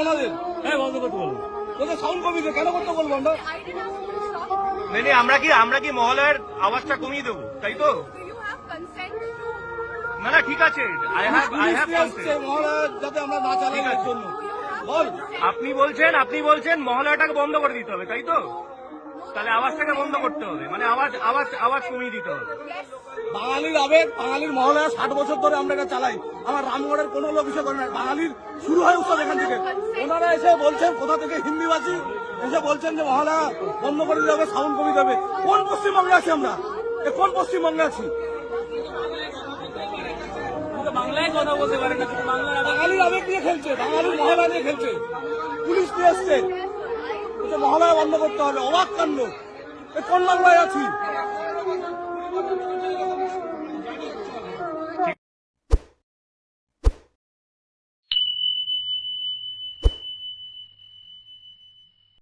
ওনাদের হ্যাঁ বন্ধ করতে বলুন ওদের সাউন্ড কমিয়ে কেন করতে বলব আমরা? কি আমরা কি মহলয়ের আওয়াজটা কমিয়ে দেবো? তাই তো? না না ঠিক আছে আই হ্যাভ হ্যাভ যাতে আমরা না চালাই জন্য। বল। আপনি বলছেন আপনি বলছেন মহলয়টাকে বন্ধ করে দিতে হবে তাই তো? তাহলে আওয়াজটাকে বন্ধ করতে হবে মানে আওয়াজ আওয়াজ আওয়াজ কমিয়ে দিতে হবে. বাঙালির আবেগ বাঙালির মহলায় ষাট বছর ধরে আমরা এটা চালাই। আমার রামগড়ের কোনো লোক এসে করে না বাঙালির শুরু হয় উৎসব এখান থেকে। ওনারা এসে বলছেন কোথা থেকে হিন্দিবাসী এসে বলছেন যে মহলা বন্ধ করে হবে সাউন্ড কমিয়ে দেবে। কোন পশ্চিমবঙ্গে আছি আমরা? এ কোন পশ্চিমবঙ্গে আছি? বাংলায় কথা বলতে পারেন না বাঙালির আবেগ নিয়ে খেলছে বাঙালির মহলা নিয়ে খেলছে। পুলিশ নিয়ে এসছে। মহলায় বন্ধ করতে হবে অবাক কাণ্ড। এ কোন বাংলায় আছি?